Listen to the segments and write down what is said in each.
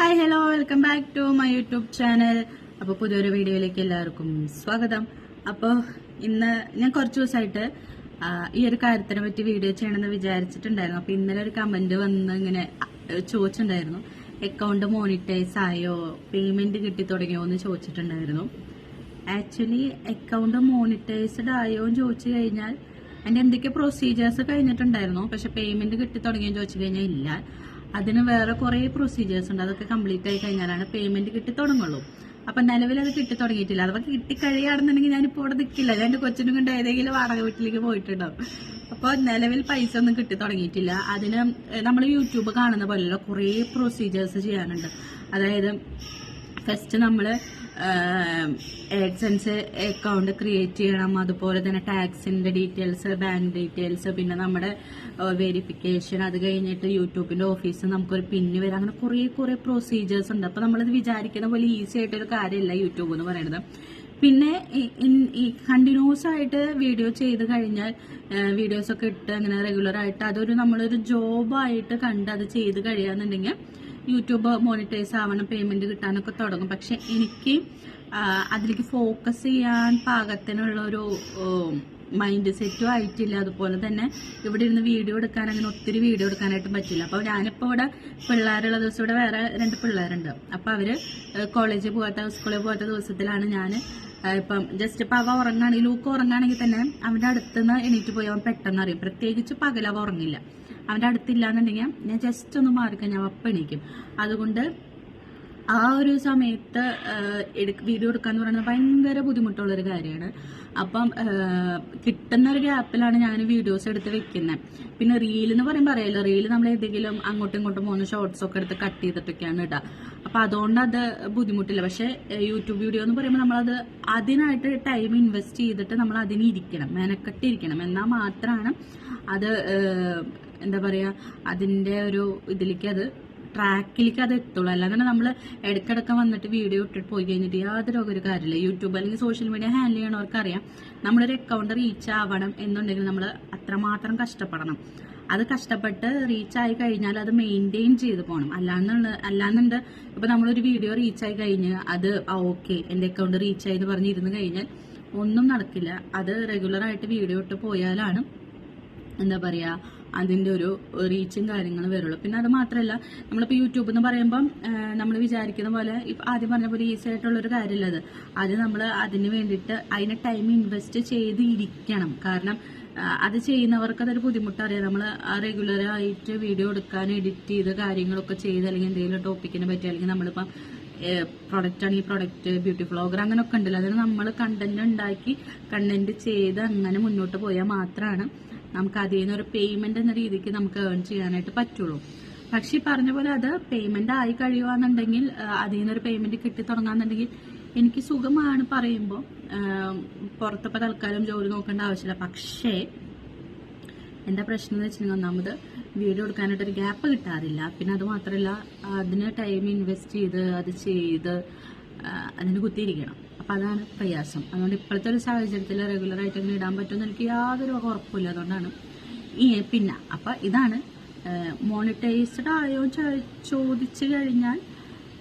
Hi hello welcome back to my YouTube channel അപ്പോൾ പുതിയൊരു വീഡിയോയിലേക്ക് എല്ലാവർക്കും സ്വാഗതം. അപ്പോൾ ഇന്ന് ഞാൻ കുറച്ച് ദിവസമായിട്ട് ഈ ഒരു കാര്യത്തിനെ പറ്റി വീഡിയോ ചെയ്യണമെന്ന് വിചാരിച്ചിട്ടുണ്ടായിരുന്നു. അപ്പോൾ ഇന്നലെ ഒരു കമന്റ് വന്ന് ഇങ്ങനെ ചോദിച്ചിട്ടുണ്ടായിരുന്നു. അക്കൗണ്ട് മോണിറ്റൈസ് ആയോ പേയ്മെന്റ് കിട്ടി തുടങ്ങിയോ എന്ന് ചോദിച്ചിട്ടുണ്ടായിരുന്നു. ആക്ച്വലി അക്കൗണ്ട് മോണിറ്റൈസ്ഡ് ആയോ എന്ന് ചോദിച്ചു കഴിഞ്ഞാൽ അതിന്റെ എന്തൊക്കെ പ്രൊസീജിയേഴ്സ് കഴിഞ്ഞിട്ടുണ്ടായിരുന്നു. പക്ഷെ പേയ്മെന്റ് കിട്ടി തുടങ്ങിയെന്ന് ചോദിച്ചു കഴിഞ്ഞാൽ ഇല്ല. അതിന് വേറെ കുറേ പ്രൊസീജിയേഴ്സ് ഉണ്ട്. അതൊക്കെ കംപ്ലീറ്റ് ആയി കഴിഞ്ഞാലാണ് പേയ്മെന്റ് കിട്ടി തുടങ്ങുള്ളൂ. അപ്പൊ നിലവിൽ അത് കിട്ടി തുടങ്ങിയിട്ടില്ല. അതൊക്കെ കിട്ടി കഴിയുകയാണെന്നുണ്ടെങ്കിൽ ഞാനിപ്പോൾ ഇവിടെ നിൽക്കില്ല ഞാൻ എന്റെ കൊച്ചിനും കൊണ്ട് ഏതെങ്കിലും വാടക വീട്ടിലേക്ക് പോയിട്ടുണ്ടാവും അപ്പോൾ നിലവിൽ പൈസ ഒന്നും കിട്ടി തുടങ്ങിയിട്ടില്ല. അതിന് നമ്മൾ യൂട്യൂബ് കാണുന്ന പോലെയുള്ള കുറേ പ്രൊസീജിയേഴ്സ് ചെയ്യാനുണ്ട്. അതായത് ഫസ്റ്റ് നമ്മൾ എഡ്സൻസ് അക്കൗണ്ട് ക്രിയേറ്റ് ചെയ്യണം. അതുപോലെ തന്നെ ടാക്സിന്റെ ഡീറ്റെയിൽസ് ബാങ്ക് ഡീറ്റെയിൽസ് പിന്നെ നമ്മുടെ വെരിഫിക്കേഷൻ അത് കഴിഞ്ഞിട്ട് യൂട്യൂബിന്റെ ഓഫീസിൽ നമുക്കൊരു പിന്ന് വരാം. അങ്ങനെ കുറേ കുറേ പ്രൊസീജിയേഴ്സ് ഉണ്ട്. അപ്പൊ നമ്മളത് വിചാരിക്കുന്ന പോലെ ഈസി ആയിട്ടൊരു കാര്യമല്ല യൂട്യൂബ് എന്ന് പറയുന്നത് പിന്നെ കണ്ടിന്യൂസ് ആയിട്ട് വീഡിയോ ചെയ്ത് കഴിഞ്ഞാൽ വീഡിയോസ് ഒക്കെ ഇട്ട് അങ്ങനെ റെഗുലർ ആയിട്ട് അതൊരു നമ്മളൊരു ജോബായിട്ട് കണ്ട് അത് ചെയ്ത് കഴിയാന്നുണ്ടെങ്കിൽ യൂട്യൂബ് മോണിറ്റൈസ് ആവണം പേയ്മെന്റ് കിട്ടാനൊക്കെ തുടങ്ങും. പക്ഷെ എനിക്ക് അതിലേക്ക് ഫോക്കസ് ചെയ്യാൻ പാകത്തിനുള്ള ഒരു മൈൻഡ് സെറ്റും ആയിട്ടില്ല. അതുപോലെ തന്നെ ഇവിടെ ഇരുന്ന് വീഡിയോ എടുക്കാൻ അങ്ങനെ ഒത്തിരി വീഡിയോ എടുക്കാനായിട്ട് പറ്റില്ല. അപ്പോൾ ഞാനിപ്പോൾ ഇവിടെ പിള്ളേരുള്ള ദിവസം ഇവിടെ വേറെ രണ്ട് പിള്ളേരുണ്ട്. അപ്പോൾ അവർ കോളേജിൽ പോകാത്ത സ്കൂളിൽ പോകാത്ത ദിവസത്തിലാണ് ഞാൻ ഇപ്പം ജസ്റ്റ് ഇപ്പം അവ ഉറങ്ങാണെങ്കിൽ ലൂക്ക് ഉറങ്ങാണെങ്കിൽ തന്നെ അവന്റെ അടുത്തുനിന്ന് എണീറ്റ് പോയി അവൻ പെട്ടെന്ന് അറിയും. പ്രത്യേകിച്ച് പകൽ അവ ഉറങ്ങില്ല. അവന്റെ അടുത്തില്ല എന്നുണ്ടെങ്കിൽ ഞാൻ ജസ്റ്റ് ഒന്ന് മാറിക്കഴിഞ്ഞാൽ ഞാൻ അപ്പം എണീക്കും. അതുകൊണ്ട് ആ ഒരു സമയത്ത് വീഡിയോ എടുക്കുക എന്ന് പറയുന്നത് ഭയങ്കര ബുദ്ധിമുട്ടുള്ളൊരു കാര്യമാണ്. അപ്പം കിട്ടുന്ന ഒരു ഗ്യാപ്പിലാണ് ഞാൻ വീഡിയോസ് എടുത്ത് വെക്കുന്നത് പിന്നെ റീൽ എന്ന് പറയുമ്പോൾ അറിയാലോ റീൽ നമ്മൾ ഏതെങ്കിലും അങ്ങോട്ടും ഇങ്ങോട്ടും പോകുന്ന ഷോർട്സ് ഒക്കെ എടുത്ത് കട്ട് ചെയ്തിട്ടൊക്കെയാണ് ഇടുക അപ്പം അതുകൊണ്ട് അത് ബുദ്ധിമുട്ടില്ല. പക്ഷേ യൂട്യൂബ് വീഡിയോ എന്ന് പറയുമ്പോൾ നമ്മളത് അതിനായിട്ട് ടൈം ഇൻവെസ്റ്റ് ചെയ്തിട്ട് നമ്മൾ അതിനിരിക്കണം മെനക്കെട്ടിരിക്കണം. എന്നാൽ മാത്രമാണ് അത് എന്താ പറയുക അതിന്റെ ഒരു ഇതിലേക്ക് അത് ട്രാക്കിലേക്ക് അത് എത്തുള്ളൂ. അല്ലാതെ നമ്മൾ ഇടയ്ക്കിടയ്ക്ക് വന്നിട്ട് വീഡിയോ ഇട്ടിട്ട് പോയി കഴിഞ്ഞിട്ട് യാതൊരു ഒരു കാര്യമില്ല. യൂട്യൂബ് അല്ലെങ്കിൽ സോഷ്യൽ മീഡിയ ഹാൻഡിൽ ചെയ്യണവർക്ക് അറിയാം നമ്മളൊരു അക്കൗണ്ട് റീച്ച് ആവണം എന്നുണ്ടെങ്കിൽ നമ്മൾ അത്രമാത്രം കഷ്ടപ്പെടണം. അത് കഷ്ടപ്പെട്ട് റീച്ച് ആയി കഴിഞ്ഞാൽ അത് മെയിന്റെയിൻ ചെയ്ത് പോകണം അല്ലാന്നുള്ള അല്ലാന്നുണ്ട്. ഇപ്പൊ നമ്മളൊരു വീഡിയോ റീച്ച് ആയി കഴിഞ്ഞ് അത് ഓക്കെ എന്റെ അക്കൗണ്ട് റീച്ച് ആയി എന്ന് പറഞ്ഞിരുന്ന് കഴിഞ്ഞാൽ ഒന്നും നടക്കില്ല. അത് റെഗുലറായിട്ട് വീഡിയോ ഇട്ട് പോയാലാണ് എന്താ പറയാ അതിന്റെ ഒരു റീച്ചും കാര്യങ്ങളും വരുള്ളൂ. പിന്നെ അത് മാത്രമല്ല നമ്മളിപ്പോൾ യൂട്യൂബ് എന്ന് പറയുമ്പം നമ്മൾ വിചാരിക്കുന്ന പോലെ ഇപ്പം ആദ്യം പറഞ്ഞ പോലെ ഈസി ആയിട്ടുള്ള ഒരു കാര്യമല്ല അത് അത് നമ്മൾ അതിന് വേണ്ടിയിട്ട് അതിന് ടൈം ഇൻവെസ്റ്റ് ചെയ്തിരിക്കണം കാരണം അത് ചെയ്യുന്നവർക്ക് അതൊരു ബുദ്ധിമുട്ടറിയാം നമ്മൾ റെഗുലർ ആയിട്ട് വീഡിയോ എടുക്കാൻ എഡിറ്റ് ചെയ്ത് കാര്യങ്ങളൊക്കെ ചെയ്ത് അല്ലെങ്കിൽ എന്തെങ്കിലും ടോപ്പിക്കിനെ പറ്റി അല്ലെങ്കിൽ നമ്മളിപ്പം പ്രൊഡക്റ്റ് ആണ് ഈ പ്രൊഡക്റ്റ് ബ്യൂട്ടി ഫ്ലോഗർ അങ്ങനെയൊക്കെ ഉണ്ടല്ലോ. അതിന് നമ്മൾ കണ്ടന്റ് ഉണ്ടാക്കി കണ്ടന്റ് ചെയ്ത് അങ്ങനെ മുന്നോട്ട് പോയാൽ മാത്രമാണ് നമുക്ക് അതിൽ ഒരു പേയ്മെന്റ് എന്ന രീതിക്ക് നമുക്ക് ഏൺ ചെയ്യാനായിട്ട് പറ്റുള്ളൂ. പക്ഷെ ഈ പറഞ്ഞ പോലെ അത് പേയ്മെന്റ് ആയി കഴിയുകയെന്നുണ്ടെങ്കിൽ അതിൽ നിന്നൊരു പേയ്മെന്റ് കിട്ടി തുടങ്ങാന്നുണ്ടെങ്കിൽ എനിക്ക് സുഖമാണ് പറയുമ്പോൾ പുറത്തിപ്പോൾ തൽക്കാലം ജോലി നോക്കേണ്ട ആവശ്യമില്ല. പക്ഷേ എന്താ പ്രശ്നം എന്ന് വെച്ചിട്ടുണ്ടെങ്കിൽ ഒന്നാമത് വീഡിയോ എടുക്കാനായിട്ട് ഒരു ഗ്യാപ്പ് കിട്ടാറില്ല. പിന്നെ അത് മാത്രമല്ല അതിന് ടൈം ഇൻവെസ്റ്റ് ചെയ്ത് അത് ചെയ്ത് അതിന് കുത്തിയിരിക്കണം. അതാണ് പ്രയാസം. അതുകൊണ്ട് ഇപ്പോഴത്തെ ഒരു സാഹചര്യത്തിൽ റെഗുലർ ആയിട്ട് ഇങ്ങനെ ഇടാൻ പറ്റുമെന്ന് എനിക്ക് യാതൊരു ഉറപ്പില്ല അതുകൊണ്ടാണ് ഈ പിന്നെ അപ്പം ഇതാണ് മോണിറ്റൈസ്ഡ് ആയോ ചോദിച്ചു കഴിഞ്ഞാൽ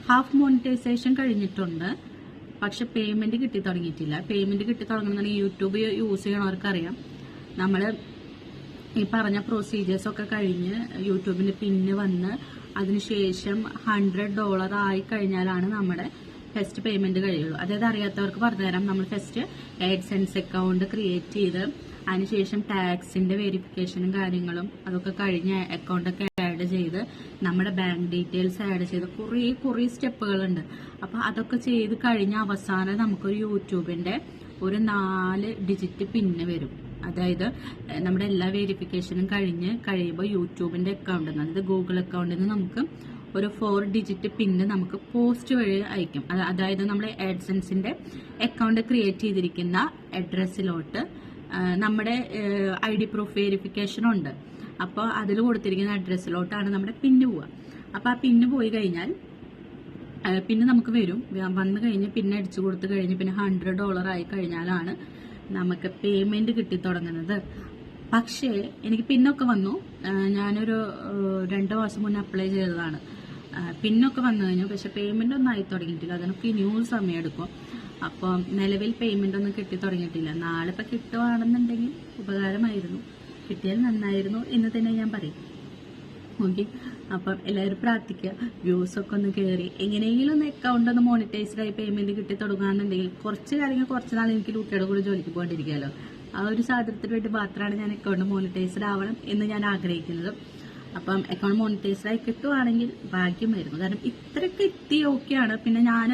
ഹാഫ് മോണിറ്റൈസേഷൻ കഴിഞ്ഞിട്ടുണ്ട്. പക്ഷെ പേയ്മെന്റ് കിട്ടി തുടങ്ങിയിട്ടില്ല. പേയ്മെന്റ് കിട്ടി തുടങ്ങണമെന്നുണ്ടെങ്കിൽ യൂട്യൂബ് യൂസ് ചെയ്യണവർക്കറിയാം. നമ്മൾ ഈ പറഞ്ഞ പ്രൊസീജിയേഴ്സ് ഒക്കെ കഴിഞ്ഞ് യൂട്യൂബിന്റെ പിന്നെ വന്ന് അതിനുശേഷം ഹൺഡ്രഡ് ഡോളർ ആയി കഴിഞ്ഞാലാണ് നമ്മുടെ ഫസ്റ്റ് പേയ്മെന്റ് കഴിയുള്ളൂ. അതായത് അറിയാത്തവർക്ക് പറഞ്ഞുതരാം. നമ്മൾ ഫസ്റ്റ് എഡ്സെൻസ് അക്കൗണ്ട് ക്രിയേറ്റ് ചെയ്ത് അതിനുശേഷം ടാക്സിന്റെ വെരിഫിക്കേഷനും കാര്യങ്ങളും അതൊക്കെ കഴിഞ്ഞ അക്കൗണ്ടൊക്കെ ആഡ് ചെയ്ത് നമ്മുടെ ബാങ്ക് ഡീറ്റെയിൽസ് ആഡ് ചെയ്ത് കുറേ കുറേ സ്റ്റെപ്പുകളുണ്ട്. അപ്പൊ അതൊക്കെ ചെയ്ത് കഴിഞ്ഞ അവസാനം നമുക്കൊരു യൂട്യൂബിന്റെ ഒരു നാല് ഡിജിറ്റ് പിന്ന് വരും. അതായത് നമ്മുടെ എല്ലാ വെരിഫിക്കേഷനും കഴിഞ്ഞ് കഴിയുമ്പോൾ യൂട്യൂബിന്റെ അക്കൗണ്ടിൽ നിന്ന് അതായത് ഗൂഗിൾ അക്കൗണ്ടിൽ നിന്ന് നമുക്ക് ഒരു ഫോർ ഡിജിറ്റ് പിന്ന് നമുക്ക് പോസ്റ്റ് വഴി അയക്കും. അതായത് നമ്മൾ ആഡ്സൻസിന്റെ അക്കൗണ്ട് ക്രിയേറ്റ് ചെയ്തിരിക്കുന്ന അഡ്രസ്സിലോട്ട് നമ്മുടെ ഐ ഡി പ്രൂഫ് വെരിഫിക്കേഷൻ ഉണ്ട്. അപ്പോൾ അതിൽ കൊടുത്തിരിക്കുന്ന അഡ്രസ്സിലോട്ടാണ് നമ്മുടെ പിന്ന് പോവുക. അപ്പോൾ ആ പിന്ന് പോയി കഴിഞ്ഞാൽ പിന്നെ നമുക്ക് വരും. വന്ന് വന്നു കഴിഞ്ഞ് പിന്നെ അടിച്ചു കൊടുത്തു കഴിഞ്ഞ് പിന്നെ ഹൺഡ്രഡ് ഡോളർ ആയി കഴിഞ്ഞാലാണ് നമുക്ക് പേയ്മെന്റ് കിട്ടി തുടങ്ങുന്നത്. പക്ഷേ എനിക്ക് പിന്നൊക്കെ വന്നു. ഞാനൊരു രണ്ടു മാസം മുന്നേ അപ്ലൈ ചെയ്തതാണ്. പിന്നൊക്കെ വന്നു കഴിഞ്ഞു. പക്ഷെ പേയ്മെന്റ് ഒന്നും ആയി തുടങ്ങിയിട്ടില്ല. അതിനൊക്കെ സമയം എടുക്കും അപ്പോൾ നിലവിൽ പേയ്മെന്റ് ഒന്നും കിട്ടി തുടങ്ങിയിട്ടില്ല. നാളെ ഇപ്പം കിട്ടുവാണെന്നുണ്ടെങ്കിൽ ഉപകാരമായിരുന്നു. കിട്ടിയാൽ നന്നായിരുന്നു എന്ന് തന്നെ ഞാൻ പറയും. ഓക്കെ? അപ്പം എല്ലാവരും പ്രാർത്ഥിക്കുക. വ്യൂസ് ഒക്കെ ഒന്ന് കയറി എങ്ങനെയെങ്കിലും ഒന്ന് അക്കൗണ്ട് ഒന്ന് മോണിറ്റൈസ്ഡ് ആയി പേയ്മെന്റ് കിട്ടി തുടങ്ങുകയാണെന്നുണ്ടെങ്കിൽ കുറച്ച് കാര്യങ്ങൾ കുറച്ച് നാൾ എനിക്ക് കുട്ടിയുടെ കൂടെ ജോലിക്ക് പോകാണ്ടിരിക്കാമല്ലോ ആ ഒരു സാധനത്തിന് വേണ്ടി മാത്രമാണ് ഞാൻ അക്കൗണ്ട് മോണിറ്റൈസ്ഡ് ആവണം എന്ന് ഞാൻ ആഗ്രഹിക്കുന്നത്. അപ്പം അക്കൗണ്ട് മോണിറ്റൈസ്ഡ് ആയി കിട്ടുവാണെങ്കിൽ ഭാഗ്യമായിരുന്നു കാരണം ഇത്രയൊക്കെ എത്തി ഓക്കെയാണ് പിന്നെ ഞാൻ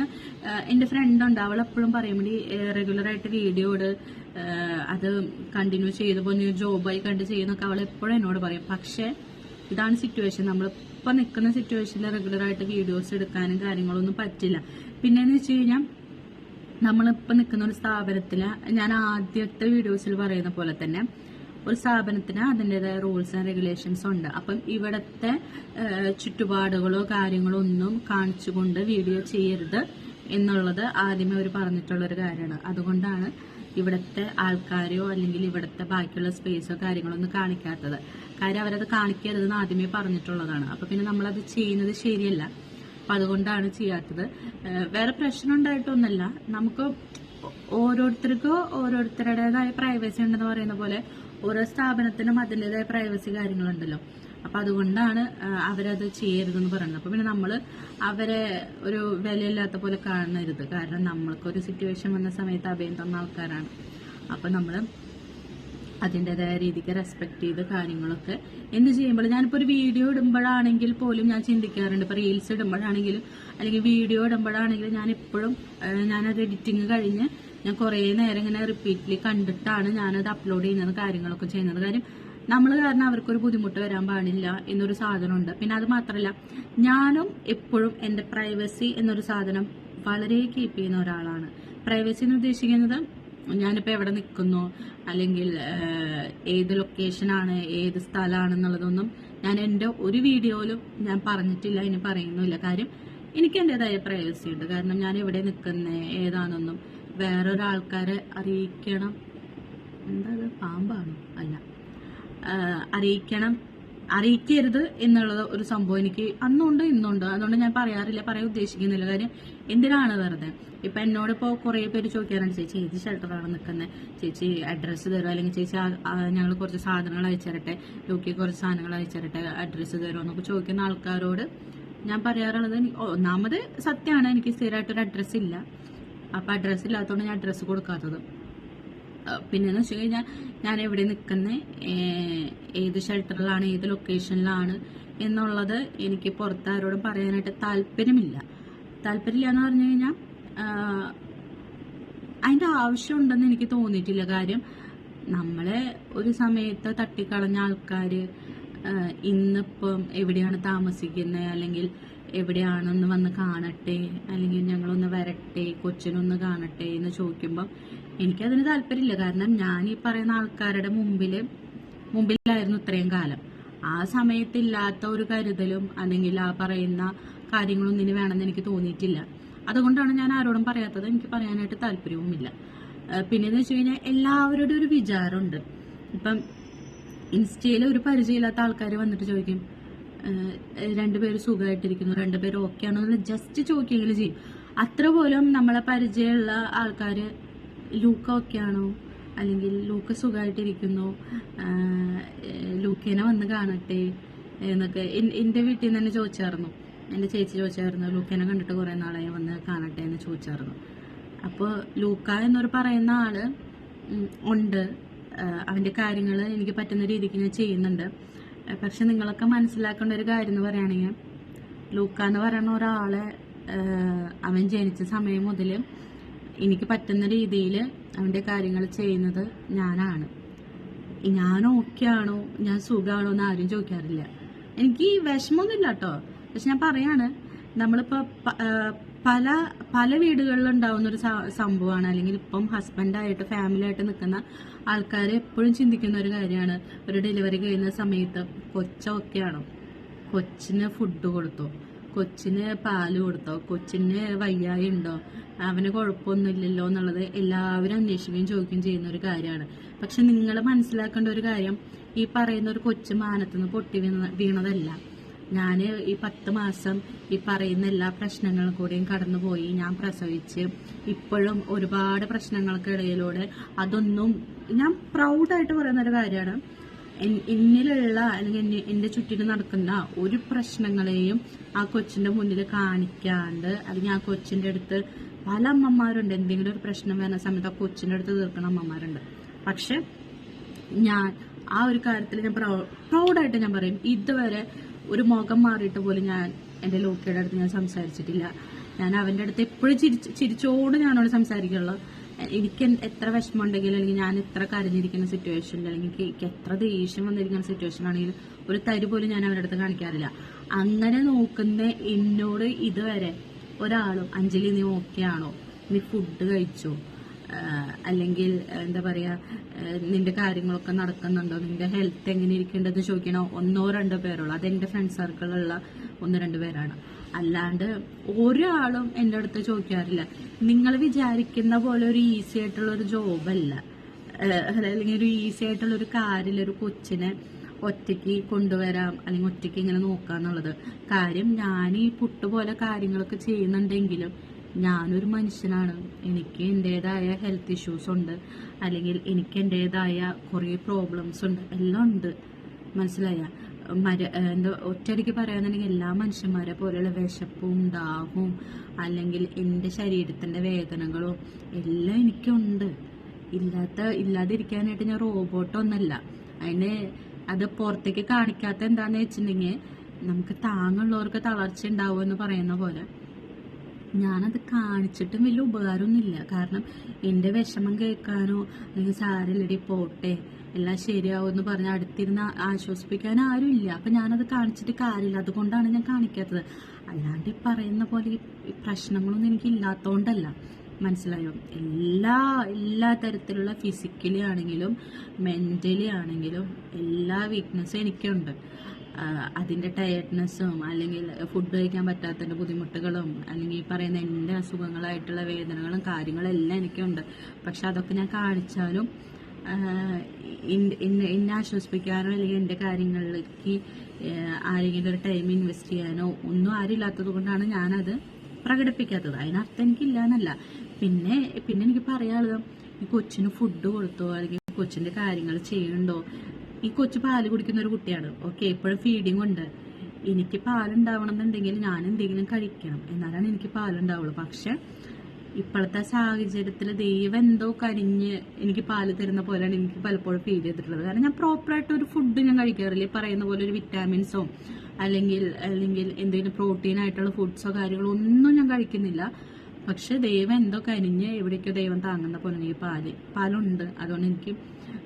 എന്റെ ഫ്രണ്ട് ഉണ്ട്. അവൾ എപ്പോഴും പറയും വേണ്ടി റെഗുലറായിട്ട് വീഡിയോ അത് കണ്ടിന്യൂ ചെയ്ത് പോയി ജോബായി കണ്ട് ചെയ്യുന്നൊക്കെ അവൾ എപ്പോഴും എന്നോട് പറയും. പക്ഷേ ഇതാണ് സിറ്റുവേഷൻ നമ്മളിപ്പോൾ നിൽക്കുന്ന സിറ്റുവേഷനിൽ റെഗുലറായിട്ട് വീഡിയോസ് എടുക്കാനും കാര്യങ്ങളൊന്നും പറ്റില്ല. പിന്നെന്ന് വെച്ച് കഴിഞ്ഞാൽ നമ്മളിപ്പോൾ നിൽക്കുന്ന ഒരു സ്ഥാപനത്തിൽ ഞാൻ ആദ്യത്തെ വീഡിയോസിൽ പറയുന്ന പോലെ തന്നെ ഒരു സ്ഥാപനത്തിന് അതിന്റെതായ റൂൾസ് ആൻഡ് റെഗുലേഷൻസ് ഉണ്ട്. അപ്പം ഇവിടുത്തെ ചുറ്റുപാടുകളോ കാര്യങ്ങളോ ഒന്നും കാണിച്ചുകൊണ്ട് വീഡിയോ ചെയ്യരുത് എന്നുള്ളത് ആദ്യമേ അവർ പറഞ്ഞിട്ടുള്ള ഒരു കാര്യമാണ്. അതുകൊണ്ടാണ് ഇവിടുത്തെ ആൾക്കാരെയോ അല്ലെങ്കിൽ ഇവിടുത്തെ ബാക്കിയുള്ള സ്പേസോ കാര്യങ്ങളോ ഒന്നും കാണിക്കാത്തത്. കാര്യം അവരത് കാണിക്കരുതെന്ന് ആദ്യമേ പറഞ്ഞിട്ടുള്ളതാണ്. അപ്പൊ പിന്നെ നമ്മളത് ചെയ്യുന്നത് ശരിയല്ല. അപ്പൊ അതുകൊണ്ടാണ് ചെയ്യാത്തത്. വേറെ പ്രശ്നം ഉണ്ടായിട്ടൊന്നല്ല നമുക്ക് ഓരോരുത്തർക്കും ഓരോരുത്തരുടേതായ പ്രൈവസി ഉണ്ടെന്ന് പറയുന്ന പോലെ ഓരോ സ്ഥാപനത്തിനും അതിന്റെതായ പ്രൈവസി കാര്യങ്ങളുണ്ടല്ലോ. അപ്പൊ അതുകൊണ്ടാണ് അവരത് ചെയ്യരുതെന്ന് പറയുന്നത്. അപ്പൊ പിന്നെ നമ്മൾ അവരെ ഒരു വിലയില്ലാത്ത പോലെ കാണരുത്. കാരണം നമ്മൾക്കൊരു സിറ്റുവേഷൻ വന്ന സമയത്ത് അഭയം തന്ന ആൾക്കാരാണ്. അപ്പൊ നമ്മൾ അതിന്റെതായ രീതിക്ക് റെസ്പെക്ട് ചെയ്ത് കാര്യങ്ങളൊക്കെ എന്ത് ചെയ്യുമ്പോൾ ഞാനിപ്പോൾ ഒരു വീഡിയോ ഇടുമ്പോഴാണെങ്കിൽ പോലും ഞാൻ ചിന്തിക്കാറുണ്ട്. ഇപ്പോൾ റീൽസ് ഇടുമ്പോഴാണെങ്കിലും അല്ലെങ്കിൽ വീഡിയോ ഇടുമ്പോഴാണെങ്കിലും ഞാൻ എപ്പോഴും ഞാനത് എഡിറ്റിങ് കഴിഞ്ഞ് ഞാൻ കുറേ നേരം ഇങ്ങനെ റിപ്പീറ്റ്ലി കണ്ടിട്ടാണ് ഞാനത് അപ്ലോഡ് ചെയ്യുന്നത് കാര്യങ്ങളൊക്കെ ചെയ്യുന്നത്. കാര്യം നമ്മൾ കാരണം അവർക്കൊരു ബുദ്ധിമുട്ട് വരാൻ പാടില്ല എന്നൊരു സാധനമുണ്ട്. പിന്നെ അത് മാത്രമല്ല ഞാനും എപ്പോഴും എന്റെ പ്രൈവസി എന്നൊരു സാധനം വളരെ കീപ്പ് ചെയ്യുന്ന ഒരാളാണ്. പ്രൈവസി എന്ന് ഉദ്ദേശിക്കുന്നത് ഞാനിപ്പോൾ എവിടെ നിൽക്കുന്നു അല്ലെങ്കിൽ ഏത് ലൊക്കേഷനാണ് ഏത് സ്ഥലമാണെന്നുള്ളതൊന്നും ഞാൻ എന്റെ ഒരു വീഡിയോയിലും ഞാൻ പറഞ്ഞിട്ടില്ല ഇനി പറയുന്നില്ല കാര്യം എനിക്ക് എന്റെതായ പ്രൈവസി ഉണ്ട്. കാരണം ഞാൻ എവിടെ നിൽക്കുന്നത് ഏതാണെന്നൊന്നും വേറൊരാൾക്കാരെ അറിയിക്കണം. എന്താ അത് പാമ്പാണോ? അല്ല. അറിയിക്കണം. അറിയിക്കരുത് എന്നുള്ളത് ഒരു സംഭവം എനിക്ക് അന്നുണ്ട് ഇന്നുണ്ട്. അതുകൊണ്ട് ഞാൻ പറയാറില്ല പറയാൻ ഉദ്ദേശിക്കുന്നില്ല. കാര്യം എന്തിനാണ് വെറുതെ? ഇപ്പൊ എന്നോട് ഇപ്പോൾ കുറേ പേര് ചോദിക്കാറുണ്ട് ചേച്ചി ഏത് ഷെൽട്ടറാണ് നിൽക്കുന്നത് ചേച്ചി അഡ്രസ്സ് തരുമോ അല്ലെങ്കിൽ ചേച്ചി ഞങ്ങൾ കുറച്ച് സാധനങ്ങൾ അയച്ചു തരട്ടെ കുറച്ച് സാധനങ്ങൾ അയച്ചു തരട്ടെ അഡ്രസ്സ് തരുമോ എന്നൊക്കെ ചോദിക്കുന്ന ആൾക്കാരോട് ഞാൻ പറയാറുള്ളത് ഒന്നാമത് സത്യമാണ് എനിക്ക് സ്ഥിരമായിട്ടൊരു അഡ്രസ്സ് ഇല്ല. അപ്പൊ അഡ്രസ്സ് ഇല്ലാത്തതുകൊണ്ട് ഞാൻ അഡ്രസ്സ് കൊടുക്കാത്തത്. പിന്നെന്ന് വെച്ച് കഴിഞ്ഞാൽ ഞാൻ എവിടെ നിൽക്കുന്നത് ഏത് ഷെൽട്ടറിലാണ് ഏത് ലൊക്കേഷനിലാണ് എന്നുള്ളത് എനിക്ക് പുറത്താരോടും പറയാനായിട്ട് താല്പര്യമില്ല. താല്പര്യമില്ല എന്ന് പറഞ്ഞു കഴിഞ്ഞാൽ അതിന്റെ ആവശ്യമുണ്ടെന്ന് എനിക്ക് തോന്നിയിട്ടില്ല. കാര്യം നമ്മളെ ഒരു സമയത്ത് തട്ടിക്കളഞ്ഞ ആൾക്കാർ ഇന്നിപ്പം എവിടെയാണ് താമസിക്കുന്നത് അല്ലെങ്കിൽ എവിടെയാണെന്ന് വന്ന് കാണട്ടെ? അല്ലെങ്കിൽ ഞങ്ങളൊന്ന് വരട്ടെ കൊച്ചിനൊന്ന് കാണട്ടെ എന്ന് ചോദിക്കുമ്പം എനിക്കതിന് താല്പര്യമില്ല. കാരണം ഞാൻ ഈ പറയുന്ന ആൾക്കാരുടെ മുമ്പിൽ മുമ്പിലായിരുന്നു ഇത്രയും കാലം. ആ സമയത്തില്ലാത്ത ഒരു കരുതലും അല്ലെങ്കിൽ ആ പറയുന്ന കാര്യങ്ങളൊന്നും ഇനി വേണമെന്ന് എനിക്ക് തോന്നിയിട്ടില്ല. അതുകൊണ്ടാണ് ഞാൻ ആരോടും പറയാത്തത്. എനിക്ക് പറയാനായിട്ട് താല്പര്യവുമില്ല. പിന്നെന്ന് വെച്ച് കഴിഞ്ഞാൽ എല്ലാവരുടെ ഒരു വിചാരമുണ്ട്. ഇപ്പം ഇൻസ്റ്റയിൽ ഒരു പരിചയമില്ലാത്ത ആൾക്കാർ വന്നിട്ട് ചോദിക്കും രണ്ടുപേര് സുഖമായിട്ടിരിക്കുന്നു രണ്ടുപേരും ഓക്കെ ആണോ എന്ന് ജസ്റ്റ് ചോദിക്കുകയെങ്കിലും ചെയ്യും. അത്ര പോലും നമ്മളെ പരിചയമുള്ള ആൾക്കാർ ലൂക്ക ഓക്കെ ആണോ? അല്ലെങ്കിൽ ലൂക്ക സുഖമായിട്ടിരിക്കുന്നു? ലൂക്കേനെ വന്ന് കാണട്ടെ എന്നൊക്കെ എൻ- എന്റെ വീട്ടിൽ നിന്ന് തന്നെ ചോദിച്ചായിരുന്നു. എന്റെ ചേച്ചി ചോദിച്ചായിരുന്നു ലൂക്കേനെ കണ്ടിട്ട് കുറേ നാളായി വന്ന് കാണട്ടെ എന്ന് ചോദിച്ചായിരുന്നു. അപ്പോൾ ലൂക്ക എന്നൊരു പറയുന്ന ആൾ ഉണ്ട്. അവന്റെ കാര്യങ്ങൾ എനിക്ക് പറ്റുന്ന രീതിക്ക് ഞാൻ ചെയ്യുന്നുണ്ട്. പക്ഷെ നിങ്ങളൊക്കെ മനസ്സിലാക്കേണ്ട ഒരു കാര്യം എന്ന് പറയുകയാണെങ്കിൽ ലൂക്ക എന്ന് പറയുന്ന ഒരാളെ അവൻ ജനിച്ച സമയം മുതൽ എനിക്ക് പറ്റുന്ന രീതിയിൽ അവന്റെ കാര്യങ്ങൾ ചെയ്യുന്നത് ഞാനാണ്. ഞാൻ ഓക്കെ ആണോ? ഞാൻ സുഖമാണോ എന്ന് ആരും ചോദിക്കാറില്ല. എനിക്ക് വിഷമമൊന്നുമില്ല കേട്ടോ. പക്ഷെ ഞാൻ പറയാണ് നമ്മളിപ്പോ പല പല വീടുകളിൽ ഉണ്ടാവുന്ന ഒരു സംഭവമാണ്. അല്ലെങ്കിൽ ഇപ്പം ഹസ്ബൻഡായിട്ട് ഫാമിലി ആയിട്ട് നിൽക്കുന്ന ആൾക്കാർ എപ്പോഴും ചിന്തിക്കുന്ന ഒരു കാര്യമാണ്. ഒരു ഡെലിവറി കഴിയുന്ന സമയത്ത് കൊച്ചൊക്കെയാണോ? കൊച്ചിന് ഫുഡ് കൊടുത്തോ? കൊച്ചിന് പാൽ കൊടുത്തോ? കൊച്ചിന് വയ്യായി ഉണ്ടോ? അവന് കുഴപ്പമൊന്നുമില്ലല്ലോ എന്നുള്ളത് എല്ലാവരും അന്വേഷിക്കുകയും ചോദിക്കുകയും ചെയ്യുന്ന ഒരു കാര്യമാണ്. പക്ഷെ നിങ്ങൾ മനസ്സിലാക്കേണ്ട ഒരു കാര്യം ഈ പറയുന്ന ഒരു കൊച്ചു മാനത്തുനിന്ന് പൊട്ടി വീണ വീണതല്ല. ഞാൻ ഈ പത്ത് മാസം ഈ പറയുന്ന എല്ലാ പ്രശ്നങ്ങളും കൂടെയും കടന്നുപോയി. ഞാൻ പ്രസവിച്ച് ഇപ്പോഴും ഒരുപാട് പ്രശ്നങ്ങൾക്കിടയിലൂടെ അതൊന്നും ഞാൻ പ്രൗഡായിട്ട് പറയുന്ന ഒരു കാര്യമാണ്. എന്നിലുള്ള അല്ലെങ്കിൽ എന്റെ ചുറ്റിനും നടക്കുന്ന ഒരു പ്രശ്നങ്ങളെയും ആ കൊച്ചിന്റെ മുന്നിൽ കാണിക്കാണ്ട് അല്ലെങ്കിൽ ആ കൊച്ചിന്റെ അടുത്ത് പല അമ്മമാരുണ്ട്. എന്തെങ്കിലും ഒരു പ്രശ്നം വരുന്ന സമയത്ത് ആ കൊച്ചിന്റെ അടുത്ത് തീർക്കുന്ന അമ്മമാരുണ്ട്. പക്ഷെ ഞാൻ ആ ഒരു കാര്യത്തിൽ ഞാൻ പ്രൗഡായിട്ട് ഞാൻ പറയും. ഇതുവരെ ഒരു മുഖം മാറിയിട്ട് പോലും ഞാൻ എന്റെ ലോക്കിയുടെ അടുത്ത് ഞാൻ സംസാരിച്ചിട്ടില്ല. ഞാൻ അവന്റെ അടുത്ത് എപ്പോഴും ചിരിച്ച് ചിരിച്ചോട് ഞാനോട് സംസാരിക്കുള്ളൂ. എനിക്ക് എത്ര വിഷമം ഉണ്ടെങ്കിലും അല്ലെങ്കിൽ ഞാൻ എത്ര കരഞ്ഞിരിക്കുന്ന സിറ്റുവേഷനിൽ അല്ലെങ്കിൽ എനിക്ക് എത്ര ദേഷ്യം വന്നിരിക്കുന്ന സിറ്റുവേഷൻ ആണെങ്കിലും ഒരു തരി പോലും ഞാൻ അവരുടെ അടുത്ത് കാണിക്കാറില്ല. അങ്ങനെ നോക്കുന്ന എന്നോട് ഇതുവരെ ഒരാളും അഞ്ജലി നീ ഓക്കെ ആണോ? നീ ഫുഡ് കഴിച്ചോ? അല്ലെങ്കിൽ എന്താ പറയാ നിന്റെ കാര്യങ്ങളൊക്കെ നടക്കുന്നുണ്ടോ? നിന്റെ ഹെൽത്ത് എങ്ങനെ ഇരിക്കേണ്ടത് ചോദിക്കണോ? ഒന്നോ രണ്ടോ പേരുള്ളൂ. അതെന്റെ ഫ്രണ്ട് സർക്കിളിലുള്ള ഒന്ന് രണ്ട് പേരാണ്. അല്ലാണ്ട് ഒരാളും എന്റെ അടുത്ത് ചോദിക്കാറില്ല. നിങ്ങൾ വിചാരിക്കുന്ന പോലെ ഒരു ഈസി ആയിട്ടുള്ള ഒരു ജോബല്ല അല്ലെങ്കിൽ ഒരു ഈസി ആയിട്ടുള്ള ഒരു കാര്യമില്ല. ഒരു കൊച്ചിനെ ഒറ്റയ്ക്ക് കൊണ്ടുവരാം അല്ലെങ്കിൽ ഒറ്റയ്ക്ക് ഇങ്ങനെ നോക്കാന്നുള്ളത്. കാര്യം ഞാൻ ഈ പുട്ടുപോലെ കാര്യങ്ങളൊക്കെ ചെയ്യുന്നുണ്ടെങ്കിലും ഞാനൊരു മനുഷ്യനാണ്. എനിക്ക് എന്റെതായ ഹെൽത്ത് ഇഷ്യൂസ് ഉണ്ട്. അല്ലെങ്കിൽ എനിക്ക് എന്റെതായ കുറേ പ്രോബ്ലംസ് ഉണ്ട്. എല്ലാം ഉണ്ട്. മനസ്സിലായ? മര എന്താ ഒറ്റയടിക്ക് പറയാന്നുണ്ടെങ്കിൽ എല്ലാ മനുഷ്യന്മാരെ പോലെയുള്ള വിശപ്പും ദാഹവും അല്ലെങ്കിൽ എന്റെ ശരീരത്തിന്റെ വേദനകളും എല്ലാം എനിക്കുണ്ട്. ഇല്ലാത്ത ഇല്ലാതിരിക്കാനായിട്ട് ഞാൻ റോബോട്ടൊന്നല്ല അതിന് അത് പുറത്തേക്ക് കാണിക്കാത്ത എന്താന്ന് വെച്ചിട്ടുണ്ടെങ്കിൽ നമുക്ക് താങ്ങുള്ളവർക്ക് തളർച്ച ഉണ്ടാവും എന്ന് പറയുന്ന പോലെ. ഞാനത് കാണിച്ചിട്ടും വലിയ ഉപകാരമൊന്നുമില്ല. കാരണം എന്റെ വിഷമം കേൾക്കാനോ അല്ലെങ്കിൽ സാരല്ലടി പോട്ടെ എല്ലാം ശരിയാവും എന്ന് പറഞ്ഞ് അടുത്തിരുന്ന് ആശ്വസിപ്പിക്കാൻ ആരും ഇല്ല അപ്പം ഞാനത് കാണിച്ചിട്ട് കാര്യമില്ല. അതുകൊണ്ടാണ് ഞാൻ കാണിക്കാത്തത്. അല്ലാണ്ട് ഈ പറയുന്ന പോലെ ഈ പ്രശ്നങ്ങളൊന്നും എനിക്ക് ഇല്ലാത്തതുകൊണ്ടല്ല മനസ്സിലായോ? എല്ലാ എല്ലാ തരത്തിലുള്ള ഫിസിക്കലി ആണെങ്കിലും മെന്റലി ആണെങ്കിലും എല്ലാ വീക്ക്നെസ്സും എനിക്കുണ്ട്. അതിന്റെ ടയർഡ്നെസ്സും അല്ലെങ്കിൽ ഫുഡ് കഴിക്കാൻ പറ്റാത്തതിന്റെ ബുദ്ധിമുട്ടുകളും അല്ലെങ്കിൽ പറയുന്ന എന്റെ അസുഖങ്ങളായിട്ടുള്ള വേദനകളും കാര്യങ്ങളും എല്ലാം എനിക്കുണ്ട്. പക്ഷെ അതൊക്കെ ഞാൻ കാണിച്ചാലും എന്നെ എന്നെ ആശ്വസിപ്പിക്കാനോ അല്ലെങ്കിൽ എന്റെ കാര്യങ്ങളിലേക്ക് ആരെങ്കിലും ഒരു ടൈം ഇൻവെസ്റ്റ് ചെയ്യാനോ ഒന്നും ആരും ഇല്ലാത്തത് കൊണ്ടാണ് ഞാനത് പ്രകടിപ്പിക്കാത്തത്. അതിനർത്ഥം എനിക്കില്ല എന്നല്ല. പിന്നെ പിന്നെ എനിക്ക് പറയാനുള്ളത് ഈ കൊച്ചിന് ഫുഡ് കൊടുത്തോ അല്ലെങ്കിൽ കൊച്ചിന്റെ കാര്യങ്ങൾ ചെയ്യണ്ടോ ഈ കൊച്ചു പാൽ കുടിക്കുന്ന ഒരു കുട്ടിയാണ്. ഓക്കെ എപ്പോഴും ഫീഡിങ് ഉണ്ട്. എനിക്ക് പാലുണ്ടാവണം എന്നുണ്ടെങ്കിൽ ഞാൻ എന്തെങ്കിലും കഴിക്കണം. എന്നാലാണ് എനിക്ക് പാലുണ്ടാവുള്ളൂ. പക്ഷെ ഇപ്പോഴത്തെ സാഹചര്യത്തിൽ ദൈവം എന്തോ കരിഞ്ഞ് എനിക്ക് പാൽ തരുന്ന പോലെയാണ് എനിക്ക് പലപ്പോഴും ഫീൽ ചെയ്തിട്ടുള്ളത്. കാരണം ഞാൻ പ്രോപ്പറായിട്ട് ഒരു ഫുഡ് ഞാൻ കഴിക്കാറില്ല. പറയുന്ന പോലെ ഒരു വിറ്റാമിൻസോ അല്ലെങ്കിൽ അല്ലെങ്കിൽ എന്തെങ്കിലും പ്രോട്ടീൻ ആയിട്ടുള്ള ഫുഡ്സോ കാര്യങ്ങളോ ഒന്നും ഞാൻ കഴിക്കുന്നില്ല. പക്ഷെ ദൈവം എന്തോ കരിഞ്ഞ് എവിടേക്കോ ദൈവം താങ്ങുന്ന പോലെ ഈ പാൽ പാലുണ്ട്. അതുകൊണ്ട് എനിക്ക്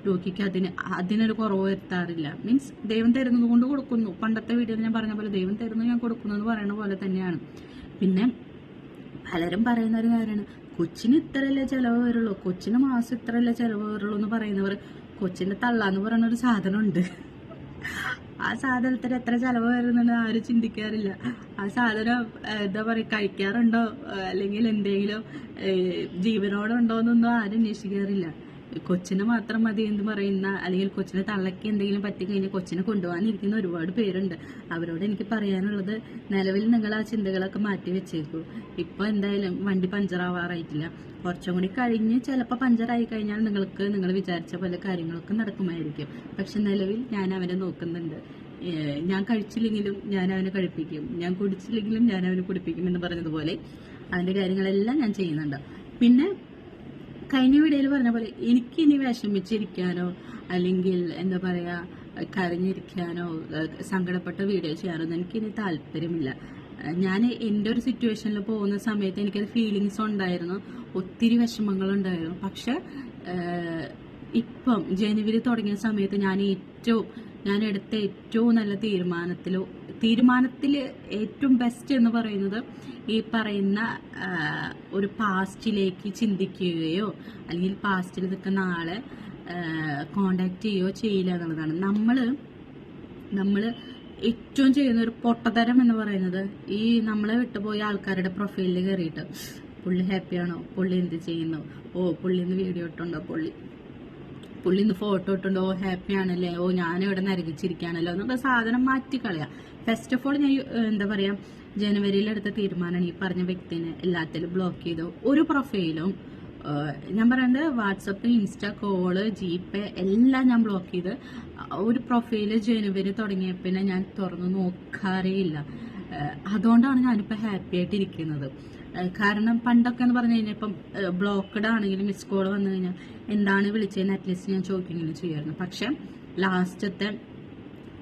രോഗിക്ക് അതിന് അതിനൊരു കുറവ് വരുത്താറില്ല. മീൻസ് ദൈവം തരുന്നത് കൊണ്ട് കൊടുക്കുന്നു. പണ്ടത്തെ വീഡിയോയിൽ ഞാൻ പറഞ്ഞ പോലെ ദൈവം തരുന്നു ഞാൻ കൊടുക്കുന്നു എന്ന് പറയുന്ന പോലെ തന്നെയാണ്. പിന്നെ പലരും പറയുന്ന ഒരു കാര്യമാണ് കൊച്ചിന് ഇത്രയല്ലേ ചിലവ് വരുള്ളൂ? കൊച്ചിന് മാസം ഇത്രയല്ലേ ചിലവ് വരുള്ളൂ? എന്ന് പറയുന്നവർ കൊച്ചിന്റെ തള്ളാന്ന് പറയുന്ന ഒരു സാധനമുണ്ട്. ആ സാധനത്തിന് എത്ര ചെലവ് വരുന്നുണ്ട് ആരും ചിന്തിക്കാറില്ല. ആ സാധനം എന്താ പറയുക കഴിക്കാറുണ്ടോ? അല്ലെങ്കിൽ എന്തെങ്കിലും ജീവനോടുണ്ടോ എന്നൊന്നും ആരും അന്വേഷിക്കാറില്ല. കൊച്ചിനെ മാത്രം മതി എന്ന് പറയുന്ന അല്ലെങ്കിൽ കൊച്ചിനെ തള്ളയ്ക്ക് എന്തെങ്കിലും പറ്റിക്കഴിഞ്ഞാൽ കൊച്ചിനെ കൊണ്ടുപോകാനിരിക്കുന്ന ഒരുപാട് പേരുണ്ട്. അവരോട് എനിക്ക് പറയാനുള്ളത് നിലവിൽ നിങ്ങൾ ആ ചിന്തകളൊക്കെ മാറ്റി വെച്ചേക്കൂ. ഇപ്പോൾ എന്തായാലും വണ്ടി പഞ്ചറാവാറായിട്ടില്ല. കുറച്ചും കൂടി കഴിഞ്ഞ് ചിലപ്പോൾ പഞ്ചറായി കഴിഞ്ഞാൽ നിങ്ങൾക്ക് നിങ്ങൾ വിചാരിച്ച പോലെ കാര്യങ്ങളൊക്കെ നടക്കുമായിരിക്കും. പക്ഷെ നിലവിൽ ഞാൻ അവനെ നോക്കുന്നുണ്ട്. ഞാൻ കഴിച്ചില്ലെങ്കിലും ഞാൻ അവനെ കഴിപ്പിക്കും. ഞാൻ കുടിച്ചില്ലെങ്കിലും ഞാൻ അവനെ കുടിപ്പിക്കും എന്ന് പറഞ്ഞതുപോലെ അതിന്റെ കാര്യങ്ങളെല്ലാം ഞാൻ ചെയ്യുന്നുണ്ട്. പിന്നെ കഴിഞ്ഞ വീഡിയോയിൽ പറഞ്ഞ പോലെ എനിക്ക് ഇനി വിഷമിച്ചിരിക്കാനോ അല്ലെങ്കിൽ എന്താ പറയാ കരഞ്ഞിരിക്കാനോ സങ്കടപ്പെട്ട വീഡിയോ ചെയ്യാനോ ഒന്നും എനിക്കിനി താല്പര്യമില്ല. ഞാൻ എന്റെ ഒരു സിറ്റുവേഷനിൽ പോകുന്ന സമയത്ത് എനിക്കത് ഫീലിങ്സ് ഉണ്ടായിരുന്നു. ഒത്തിരി വിഷമങ്ങളുണ്ടായിരുന്നു. പക്ഷെ ഇപ്പം ജനുവരി തുടങ്ങിയ സമയത്ത് ഞാൻ ഏറ്റവും ഞാൻ എടുത്ത ഏറ്റവും നല്ല തീരുമാനത്തിലോ തീരുമാനത്തിൽ ഏറ്റവും ബെസ്റ്റ് എന്ന് പറയുന്നത് ഈ പറയുന്ന ഒരു പാസ്റ്റിലേക്ക് ചിന്തിക്കുകയോ അല്ലെങ്കിൽ പാസ്റ്റിൽ നിൽക്കുന്ന ആളെ കോണ്ടാക്ട് ചെയ്യുകയോ ചെയ്യില്ല എന്നുള്ളതാണ്. നമ്മൾ നമ്മൾ ഏറ്റവും ചെയ്യുന്ന ഒരു പൊട്ടതരം എന്ന് പറയുന്നത് ഈ നമ്മളെ വിട്ടുപോയ ആൾക്കാരുടെ പ്രൊഫൈലിൽ കയറിയിട്ട് പുള്ളി ഹാപ്പിയാണോ പുള്ളി എന്ത് ചെയ്യുന്നു? ഓ പുള്ളി ഇന്ന് വീഡിയോ ഇട്ടുണ്ടോ? പുള്ളി പുള്ളി ഇന്ന് ഫോട്ടോ ഇട്ടുണ്ടോ ഓ ഹാപ്പി ആണല്ലേ? ഓ ഞാൻ ഇവിടെ നരകിച്ചിരിക്കുകയാണല്ലോ എന്നുള്ള സാധനം മാറ്റിക്കളയാ ഫസ്റ്റ് ഓഫ് ഓൾ ഞാൻ എന്താ പറയാ ജനുവരിയിൽ എടുത്ത തീരുമാനമാണ് ഈ പറഞ്ഞ വ്യക്തിനെ എല്ലാത്തിലും ബ്ലോക്ക് ചെയ്തു ഒരു പ്രൊഫൈലും ഞാൻ പറയുന്നത് വാട്സപ്പ് ഇൻസ്റ്റ കോൾ ജിപേ എല്ലാം ഞാൻ ബ്ലോക്ക് ചെയ്ത്. ഒരു പ്രൊഫൈൽ ജനുവരി തുടങ്ങിയ പിന്നെ ഞാൻ തുറന്നു നോക്കാറേ ഇല്ല. അതുകൊണ്ടാണ് ഞാനിപ്പോൾ ഹാപ്പി ആയിട്ടിരിക്കുന്നത്. കാരണം പണ്ടൊക്കെ എന്ന് പറഞ്ഞു കഴിഞ്ഞാൽ ഇപ്പം ബ്ലോക്കഡ് ആണെങ്കിലും മിസ് കോൾ വന്നു കഴിഞ്ഞാൽ എന്താണ് വിളിച്ചതെന്ന് അറ്റ്ലീസ്റ്റ് ഞാൻ ചോദിക്കുന്നില്ല ചെയ്യുമായിരുന്നു പക്ഷെ ലാസ്റ്റത്തെ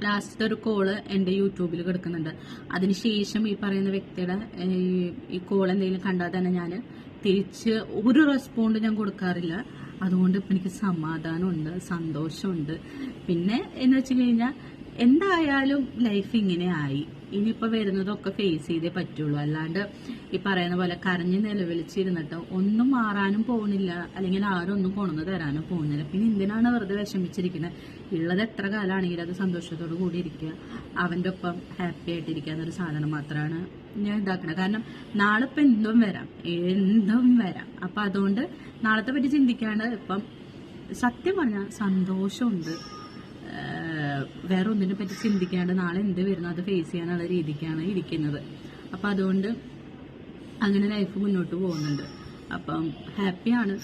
ലാസ്റ്റത്തെ ഒരു കോൾ എന്റെ യൂട്യൂബിൽ കിടക്കുന്നുണ്ട്. അതിനുശേഷം ഈ പറയുന്ന വ്യക്തിയുടെ ഈ- ഈ കോൾ എന്തെങ്കിലും കണ്ടാൽ തന്നെ ഞാൻ തിരിച്ച് ഒരു റെസ്പോണ്ട് ഞാൻ കൊടുക്കാറില്ല. അതുകൊണ്ട് ഇപ്പം എനിക്ക് സമാധാനമുണ്ട് സന്തോഷമുണ്ട്. പിന്നെ എന്ന് വെച്ച് കഴിഞ്ഞാൽ എന്തായാലും ലൈഫ് ഇങ്ങനെ ആയി. ഇനിയിപ്പോൾ വരുന്നതൊക്കെ ഫേസ് ചെയ്തേ പറ്റുള്ളൂ. അല്ലാണ്ട് ഈ പറയുന്ന പോലെ കരഞ്ഞ് നിലവിളിച്ചിരുന്നിട്ട് ഒന്നും മാറാനും പോകുന്നില്ല അല്ലെങ്കിൽ ആരും ഒന്നും കൊണ്ടു തരാനും പോകുന്നില്ല. പിന്നെ എന്തിനാണ് വെറുതെ വിഷമിച്ചിരിക്കുന്നത് ഉള്ളത് എത്ര കാലമാണെങ്കിലും അത് സന്തോഷത്തോടു കൂടി ഇരിക്കുക. അവന്റെ ഒപ്പം ഹാപ്പി ആയിട്ടിരിക്കുക എന്നൊരു സാധനം മാത്രമാണ് ഞാൻ ഇതാക്കണത് കാരണം നാളെ ഇപ്പം എന്തും വരാം. എന്തും വരാം. അപ്പം അതുകൊണ്ട് നാളത്തെ പറ്റി ചിന്തിക്കാണ്ട് ഇപ്പം സത്യം പറഞ്ഞാൽ സന്തോഷമുണ്ട്. വേറെ ഒന്നിനെ പറ്റി ചിന്തിക്കാണ്ട് നാളെ എന്ത് വരുന്നു അത് ഫേസ് ചെയ്യാനുള്ള രീതിക്കാണ് ഇരിക്കുന്നത്. അപ്പം അതുകൊണ്ട് അങ്ങനെ ലൈഫ് മുന്നോട്ട് പോകുന്നുണ്ട്. അപ്പം ഹാപ്പിയാണ്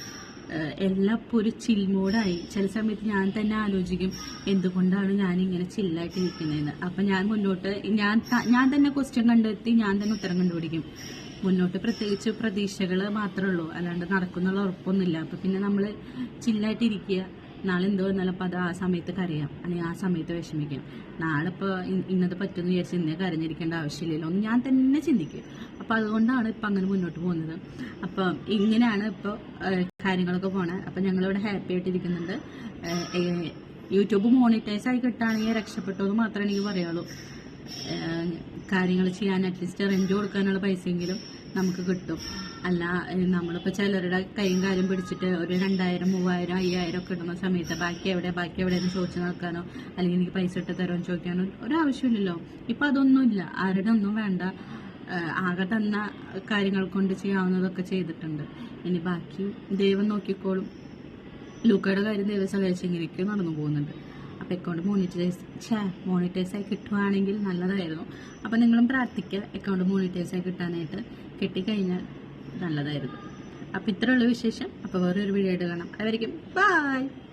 എല്ലാം ഇപ്പോൾ ഒരു ചിൽ മോഡായി ചില സമയത്ത് ഞാൻ തന്നെ ആലോചിക്കും എന്തുകൊണ്ടാണ് ഞാൻ ഇങ്ങനെ ചില്ലായിട്ട് ഇരിക്കുന്നതെന്ന് അപ്പം ഞാൻ മുന്നോട്ട് ഞാൻ ഞാൻ തന്നെ ക്വസ്റ്റ്യൻ കണ്ടെത്തി ഞാൻ തന്നെ ഉത്തരം കണ്ടുപിടിക്കും. മുന്നോട്ട് പ്രത്യേകിച്ച് പ്രതീക്ഷകൾ മാത്രമേ ഉള്ളൂ. അല്ലാണ്ട് നടക്കുന്നുള്ള ഉറപ്പൊന്നുമില്ല. അപ്പം പിന്നെ നമ്മൾ ചില്ലായിട്ട് ഇരിക്കുക. നാളെ എന്തോ വന്നാലും അപ്പം അത് ആ സമയത്ത് കരയാം. അല്ലെങ്കിൽ ആ സമയത്ത് വിഷമിക്കാം. നാളെ ഇപ്പോൾ ഇന്നത് പറ്റുമെന്ന് വിചാരിച്ച് ഇന്നേ കരഞ്ഞിരിക്കേണ്ട ആവശ്യമില്ലല്ലോ. എന്ന് ഞാൻ തന്നെ ചിന്തിക്കും. അപ്പോൾ അതുകൊണ്ടാണ് ഇപ്പം അങ്ങനെ മുന്നോട്ട് പോകുന്നത്. അപ്പം ഇങ്ങനെയാണ് ഇപ്പോൾ കാര്യങ്ങളൊക്കെ പോണത് അപ്പം ഞങ്ങളിവിടെ ഹാപ്പി ആയിട്ടിരിക്കുന്നുണ്ട്. യൂട്യൂബ് മോണിറ്റൈസ് ആയി കിട്ടുകയാണെങ്കിൽ രക്ഷപ്പെട്ടു എന്ന് മാത്രമേ എനിക്ക് പറയുള്ളൂ. കാര്യങ്ങൾ ചെയ്യാൻ അറ്റ്ലീസ്റ്റ് റെന്റ് കൊടുക്കാനുള്ള പൈസയെങ്കിലും നമുക്ക് കിട്ടും. അല്ല നമ്മളിപ്പോൾ ചിലരുടെ കൈയും കാലും പിടിച്ചിട്ട് ഒരു രണ്ടായിരം മൂവായിരം അയ്യായിരം ഒക്കെ ഇടുന്ന സമയത്ത് ബാക്കി എവിടെ ബാക്കി എവിടെ എന്ന് ചോദിച്ചു നടക്കാനോ അല്ലെങ്കിൽ എനിക്ക് പൈസ ഇട്ട് തരുമോ എന്ന് ചോദിക്കാനോ ഒരാവശ്യമില്ലല്ലോ ഇപ്പം അതൊന്നുമില്ല ആരുടെ ഒന്നും വേണ്ട. ആകെ തന്ന കാര്യങ്ങൾ കൊണ്ട് ചെയ്യാവുന്നതൊക്കെ ചെയ്തിട്ടുണ്ട്. ഇനി ബാക്കി ദൈവം നോക്കിക്കോളും. ലൂക്കയുടെ കാര്യം ദൈവം സഹായിച്ച് ഇങ്ങനെയൊക്കെ നടന്നു പോകുന്നുണ്ട്. അപ്പോൾ അക്കൗണ്ട് മോണിറ്റൈസ് ഛേ മോണിറ്റൈസ് ആയി കിട്ടുവാണെങ്കിൽ നല്ലതായിരുന്നു. അപ്പോൾ നിങ്ങളും പ്രാർത്ഥിക്കുക അക്കൗണ്ട് മോണിറ്റൈസ് ആയി കിട്ടാനായിട്ട് കിട്ടിക്കഴിഞ്ഞാൽ നല്ലതായിരുന്നു. അപ്പോൾ ഇത്രയുള്ള വിശേഷം. അപ്പോൾ വേറൊരു വീഡിയോ ആയിട്ട് കാണാം. അതായിരിക്കും ബൈ